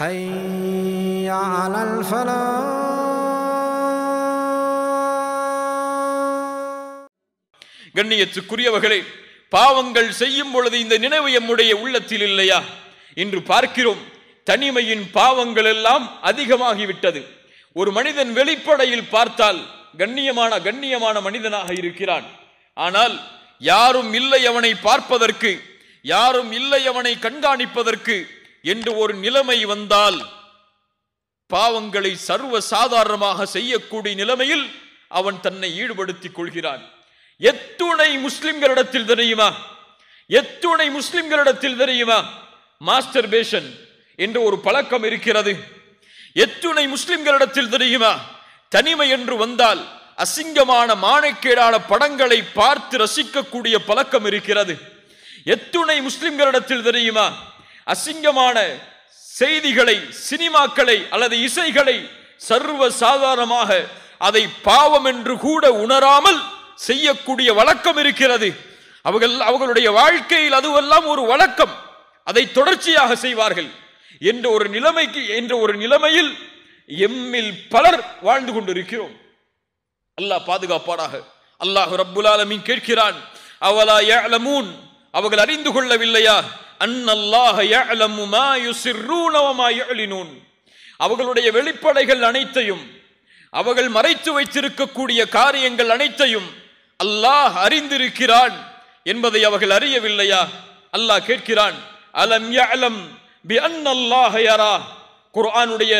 حي على الفلاح கண்ணியத்துக்குரியவர்களே பாவங்கள் செய்யும் பொழுது இந்த நினைவு எம்முடைய உள்ளத்தில் இல்லையா இன்று பார்க்கிறோம் தனிமையின் பாவங்கள் எல்லாம் அதிகமாகிவிட்டது ஒரு மனிதன் வெளிப்படையில் பார்த்தால் கண்ணியமான கண்ணியமான மனிதனாக இருக்கிறான் ஆனால் யாரும் இல்லை அவனை பார்ப்பதற்கு யாரும் இல்லை அவனை கண்காணிப்பதற்கு என்று ஒரு நிலைமை வந்தால் பாவங்களை சர்வ சாதாரணமாக செய்யக்கூடிய நிலைமையில் அவன் தன்னை ஈடுபடுத்திக் கொள்கிறான். எத்துணை முஸ்லிம்களிடத்தில் தெரியுமா? எத்துணை முஸ்லிம்களிடத்தில் தெரியுமா? மாஸ்டர் பேஷன் என்று ஒரு பழக்கம் இருக்கிறது. எத்துணை முஸ்லிம்களிடத்தில் தெரியுமா? தனிமை என்று வந்தால் அசிங்கமான மானக்கேடான படங்களை பார்த்து ரசிக்கக்கூடிய பழக்கம் இருக்கிறது. எத்துணை முஸ்லிம்களிடத்தில் தெரியுமா? அசிங்கமான செய்திகளை சினிமாக்களை அல்லது இசைகளை சர்வ சாதாரணமாக அதை பாவம் என்று கூட உணராமல் செய்யக்கூடிய வழக்கம் இருக்கிறது. அவர்கள் அவர்களுடைய வாழ்க்கையில் அதுவெல்லாம் ஒரு வழக்கம். அதை தொடர்ச்சியாக செய்வார்கள். என்ற ஒரு நிலைமைக்கு என்ற ஒரு நிலைமையில் எம்மில் பலர் வாழ்ந்து கொண்டிருக்கிறோம். அல்லாஹ் பாதுகாப்பானாக அல்லாஹ் ரப்புல் ஆலமீன் கேட்கிறான் அவலா யஅலமூன்? அவர்கள் அறிந்து கொள்ளவில்லையா? அவர்களுடைய வெளிப்படைகள் அனைத்தையும் அவர்கள் மறைத்து வைத்திருக்கக்கூடிய காரியங்கள் அனைத்தையும் அல்லாஹ் அறிந்திருக்கிறான் என்பதை அவர்கள் அறியவில்லையா? அல்லாஹ் கேட்கிறான் அலம் யஅலம் பி அன்னல்லாஹ யரா? குர்ஆனுடைய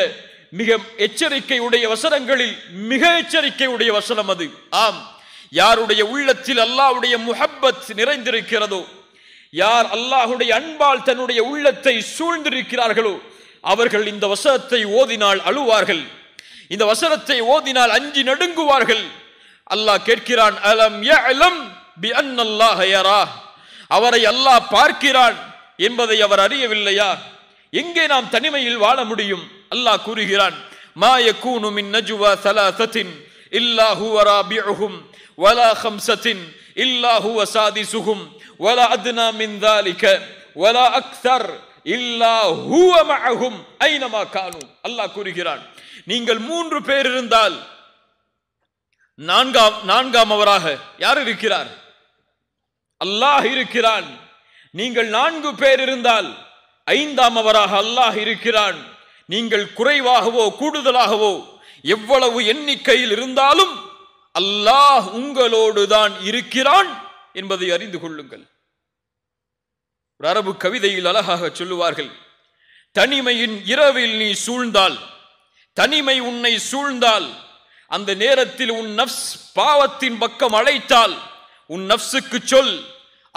மிக எச்சரிக்கையுடைய வசனங்களில் மிக எச்சரிக்கையுடைய வசனம் அது. ஆம் யாருடைய உள்ளத்தில் அல்லாஹ்வுடைய முஹப்பத் நிறைந்திருக்கிறதோ யார் அல்லாஹுடைய அன்பால் தன்னுடைய உள்ளத்தை சூழ்ந்திருக்கிறார்களோ அவர்கள் இந்த வசனத்தை ஓதினால் அழுவார்கள். இந்த வசனத்தை ஓதினால் அஞ்சி நடுங்குவார்கள். அல்லாஹ் கேட்கிறான் அலம் அலம் பி அன்னல்லாஹ் யரா? அவரை அல்லாஹ் பார்க்கிறான் என்பதை அவர் அறியவில்லையா? எங்கே நாம் தனிமையில் வாழ முடியும்? அல்லாஹ் கூறுகிறான் ما يكون من نجوى ثلاثة إلا هو رابعهم ولا خمسة إلا هو سادسهم வலா அத்னா மின் ذلك வலா அக்தர் இல்லா ஹுவ மஅஹும் ஐனமா கானு அல்லாஹ் கூறுகிறான் நீங்கள் மூன்று பேர் இருந்தால் நான்காம் நான்காம் அவராக யார் இருக்கிறார் அல்லாஹ் இருக்கிறான் நீங்கள் நான்கு பேர் இருந்தால் ஐந்தாம் அவராக அல்லாஹ் இருக்கிறான் நீங்கள் குறைவாகவோ கூடுதலாகவோ எவ்வளவு எண்ணிக்கையில் இருந்தாலும் அல்லாஹ் உங்களோடு தான் இருக்கிறான் என்பதை அறிந்து கொள்ளுங்கள். ஒரு அரபு கவிதையில் அழகாக சொல்லுவார்கள் தனிமையின் இரவில் நீ சூழ்ந்தால் தனிமை உன்னை சூழ்ந்தால் அந்த நேரத்தில் உன் நப்ஸ் பாவத்தின் பக்கம் அழைத்தால் உன் நப்சுக்கு சொல்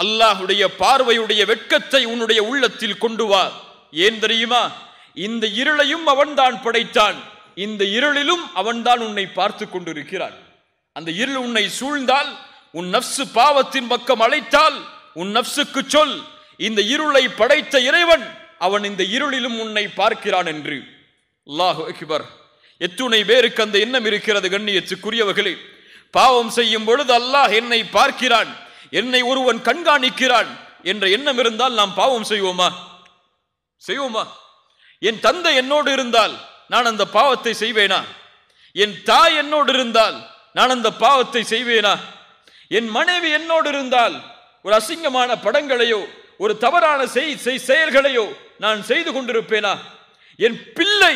அல்லாஹுடைய பார்வையுடைய வெட்கத்தை உன்னுடைய உள்ளத்தில் கொண்டு வா. ஏன் தெரியுமா? இந்த இருளையும் அவன்தான் படைத்தான் இந்த இருளிலும் அவன்தான் உன்னை பார்த்து கொண்டிருக்கிறான். அந்த இருள் உன்னை சூழ்ந்தால் உன் நப்சு பாவத்தின் பக்கம் அழைத்தால் உன் நப்சுக்கு சொல் இந்த இருளை படைத்த இறைவன் அவன் இந்த இருளிலும் உன்னை பார்க்கிறான் என்று. அல்லாஹு அக்பர். எத்துணை பேருக்கு அந்த எண்ணம் இருக்கிறது கண்ணியத்துக்குரியவர்களே. பாவம் செய்யும் பொழுது அல்லாஹ் என்னை பார்க்கிறான் என்னை ஒருவன் கண்காணிக்கிறான் என்ற எண்ணம் இருந்தால் நாம் பாவம் செய்வோமா? செய்வோமா? என் தந்தை என்னோடு இருந்தால் நான் அந்த பாவத்தை செய்வேனா? என் தாய் என்னோடு இருந்தால் நான் அந்த பாவத்தை செய்வேனா? என் மனைவி என்னோடு இருந்தால் ஒரு அசிங்கமான படங்களையோ ஒரு தவறான செய்- செயல்களையோ நான் செய்து கொண்டிருப்பேனா? என் பிள்ளை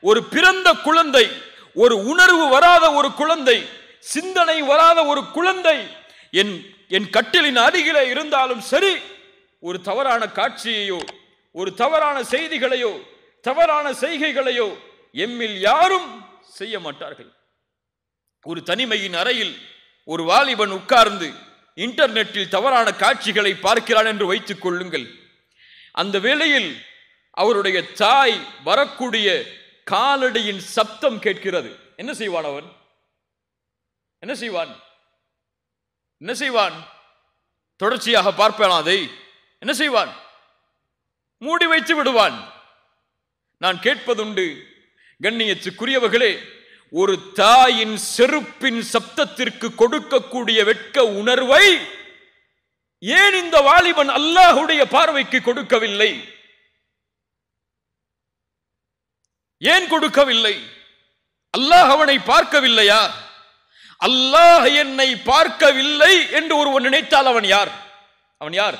ஒரு பிறந்த குழந்தை ஒரு உணர்வு வராத ஒரு குழந்தை சிந்தனை வராத ஒரு குழந்தை என் என் கட்டிலின் அருகிலே இருந்தாலும் சரி ஒரு தவறான காட்சியையோ ஒரு தவறான செய்திகளையோ தவறான செய்கைகளையோ எம்மில் யாரும் செய்ய மாட்டார்கள். ஒரு தனிமையின் அறையில் ஒரு வாலிபன் உட்கார்ந்து இன்டர்நெட்டில் தவறான காட்சிகளை பார்க்கிறான் என்று வைத்துக் கொள்ளுங்கள். அந்த வேளையில் அவருடைய தாய் வரக்கூடிய காலடியின் சப்தம் கேட்கிறது. என்ன செய்வான் அவன்? என்ன செய்வான்? என்ன செய்வான்? தொடர்ச்சியாக பார்ப்பான் அதை. என்ன செய்வான்? மூடி வைத்து விடுவான். நான் கேட்பதுண்டு கண்ணியத்துக்குரியவர்களே ஒரு தாயின் செருப்பின் சப்தத்திற்கு கொடுக்கக்கூடிய வெட்க உணர்வை ஏன் இந்த வாலிபன் அல்லாஹுடைய பார்வைக்கு கொடுக்கவில்லை? ஏன் கொடுக்கவில்லை? அல்லாஹ் அவனை பார்க்கவில்லையா? அல்லாஹ் என்னை பார்க்கவில்லை என்று ஒருவன் நினைத்தால் அவன் யார்? அவன் யார்?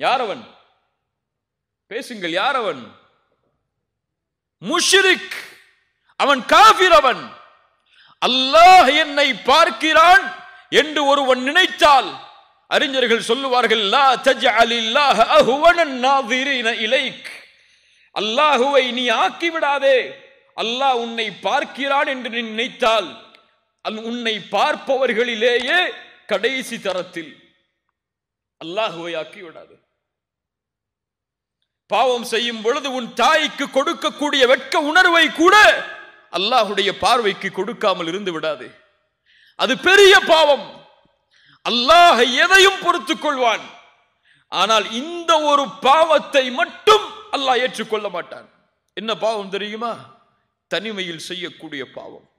யார் அவன் பேசுங்கள் யார் அவன் முஷிரிக்! அவன் காபிர் அவன். அல்லாஹ் என்னை பார்க்கிறான் என்று ஒருவன் நினைத்தால் அறிஞர்கள் சொல்லுவார்கள் லா தஜ்அலில்லாஹ அஹ்வனன் நாதிரீன இலைக். அல்லாஹுவை நீ ஆக்கி விடாதே அல்லாஹ் உன்னை பார்க்கிறான் என்று நீ நினைத்தால் உன்னை பார்ப்பவர்களிலேயே கடைசி தரத்தில் அல்லாஹுவை ஆக்கி விடாதே பாவம் செய்யும் பொழுது உன் தாய்க்கு கொடுக்கக்கூடிய வெட்க உணர்வை கூட அல்லாஹுடைய பார்வைக்கு கொடுக்காமல் இருந்து விடாதே. அது பெரிய பாவம். அல்லாஹ எதையும் பொறுத்துக் கொள்வான். ஆனால் இந்த ஒரு பாவத்தை மட்டும் அல்லாஹ் ஏற்றுக்கொள்ள மாட்டான். என்ன பாவம் தெரியுமா? தனிமையில் செய்யக்கூடிய பாவம்.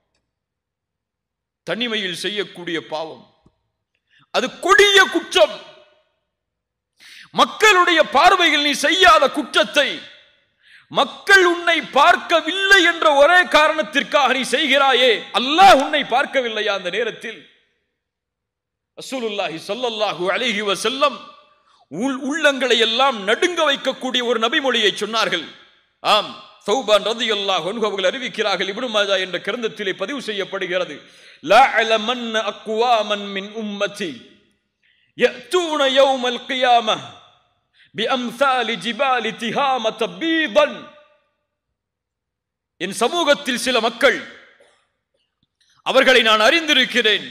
தனிமையில் செய்யக்கூடிய பாவம். அது கொடிய குற்றம். மக்களுடைய பார்வையில் நீ செய்யாத குற்றத்தை மக்கள் உன்னை பார்க்கவில்லை என்ற ஒரே காரணத்திற்காக நீ செய்கிறாயே. அல்லாஹ் உன்னை பார்க்கவில்லையா அந்த நேரத்தில்? அசூலுல்லாஹி சொல்லல்லாஹு அழகி செல்லம் உள் உள்ளங்களை எல்லாம் நடுங்க வைக்கக்கூடிய ஒரு நபிமொழியை சொன்னார்கள். ஆம் சௌபான் ரதி அல்லாஹ் அவர்கள் அறிவிக்கிறார்கள் இப்னு மாஜா என்ற கிரந்தத்திலே பதிவு செய்யப்படுகிறது. லா அலமன் அக்குவாமன் மின் உம்மதி யத்தூன யௌமல் கியாமஹ் என் சமூகத்தில் சில மக்கள் அவர்களை நான் அறிந்திருக்கிறேன்.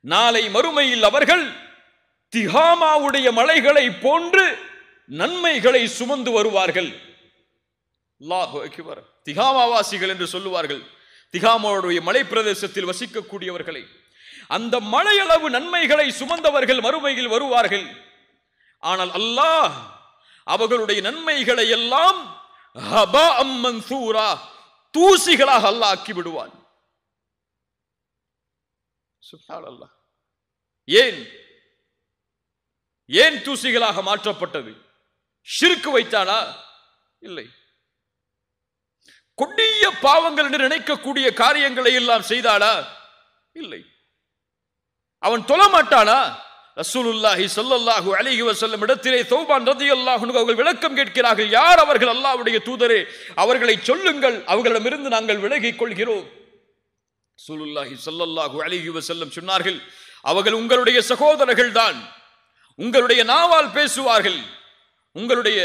நாளை மறுமையில் அவர்கள் திஹாமாவுடைய மலைகளை போன்று நன்மைகளை சுமந்து வருவார்கள். திகாமாவாசிகள் என்று சொல்லுவார்கள். திகாமாவுடைய மலை பிரதேசத்தில் வசிக்கக்கூடியவர்களை. அந்த மலையளவு நன்மைகளை சுமந்தவர்கள் மறுமையில் வருவார்கள். ஆனால் அல்லாஹ் அவர்களுடைய நன்மைகளை எல்லாம் ஹபா அம்மன் சூரா தூசிகளாக அல்லாஹ் ஆக்கி விடுவான். அல்லாஹ் ஏன்? ஏன் தூசிகளாக மாற்றப்பட்டது? ஷிர்க்கு வைத்தானா? இல்லை. கொடிய பாவங்கள் என்று நினைக்கக்கூடிய காரியங்களை எல்லாம் செய்தாளா இல்லை. அவன் தொழமாட்டானா ரசூலுல்லாஹி சொல்லல்லாஹு அலிஹி வசல்லம் இடத்திலே சௌபான் ரலியல்லாஹு அன்ஹு அவர்கள் விளக்கம் கேட்கிறார்கள் யார் அவர்கள் அல்லாஹுடைய தூதரே? அவர்களை சொல்லுங்கள் அவர்களிடமிருந்து நாங்கள் விலகிக் கொள்கிறோம். ரசூலுல்லாஹி சொல்லல்லாஹு அலிஹி வசல்லம் சொன்னார்கள் அவர்கள் உங்களுடைய சகோதரர்கள் தான் உங்களுடைய நாவால் பேசுவார்கள் உங்களுடைய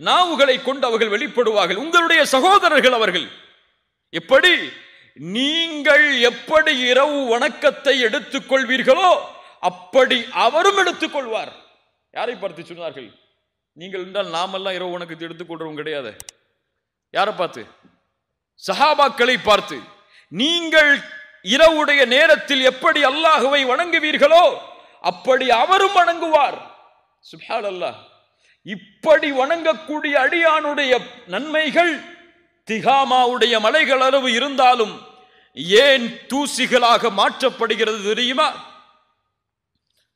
நாவுகளை கொண்டு அவர்கள் வெளிப்படுவார்கள் உங்களுடைய சகோதரர்கள் அவர்கள். எப்படி? நீங்கள் எப்படி இரவு வணக்கத்தை எடுத்துக்கொள்வீர்களோ அப்படி அவரும் எடுத்துக்கொள்வார். யாரை பார்த்து சொன்னார்கள் நீங்கள் என்றால் நாமெல்லாம் இரவு உனக்கு எடுத்துக்கொள்றவும் கிடையாது. யாரை பார்த்து? சஹாபாக்களை பார்த்து நீங்கள் இரவுடைய நேரத்தில் எப்படி அல்லாஹுவை வணங்குவீர்களோ அப்படி அவரும் வணங்குவார். சுப்ஹான் அல்லாஹ் இப்படி வணங்கக்கூடிய அடியானுடைய நன்மைகள் திகாமாவுடைய மலைகள் அளவு இருந்தாலும் ஏன் தூசிகளாக மாற்றப்படுகிறது தெரியுமா?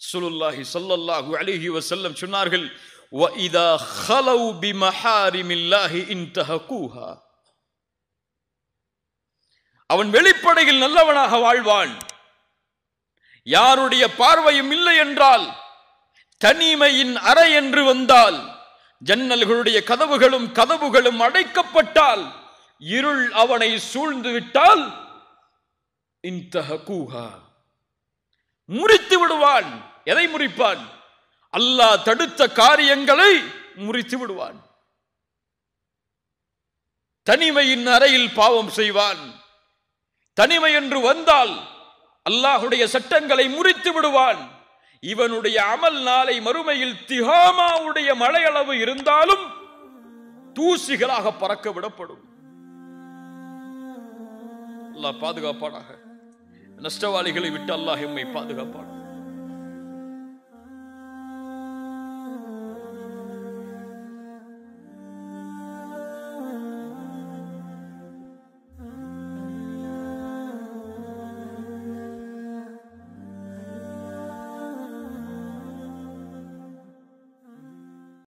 சுலுல்லாஹி ஸல்லல்லாஹு அலைஹி வஸல்லம் சொன்னார்கள் وَإِذَا خَلَوْا بِمَحَارِمِ اللَّهِ انْتَهَكُوهَا அவன் வெளிப்படையில் நல்லவனாக வாழ்வான் யாருடைய பார்வையும் இல்லை என்றால் தனிமையின் அறை என்று வந்தால் ஜன்னல்களுடைய கதவுகளும் கதவுகளும் அடைக்கப்பட்டால் இருள் அவனை சூழ்ந்து விட்டால் இன்தஹகூஹா. முறித்து விடுவான். எதை முறிப்பான்? அல்லாஹ் தடுத்த காரியங்களை முறித்து விடுவான். தனிமையின் அறையில் பாவம் செய்வான். தனிமை என்று வந்தால் அல்லாஹுடைய சட்டங்களை முறித்து விடுவான். இவனுடைய அமல் நாளை மறுமையில் திகாமாவுடைய மழையளவு இருந்தாலும் தூசிகளாக பறக்க விடப்படும். அல்லாஹ் பாதுகாப்பானாக. நஷ்டவாளிகளை விட்டு அல்லாஹ் எம்மை பாதுகாப்பான்.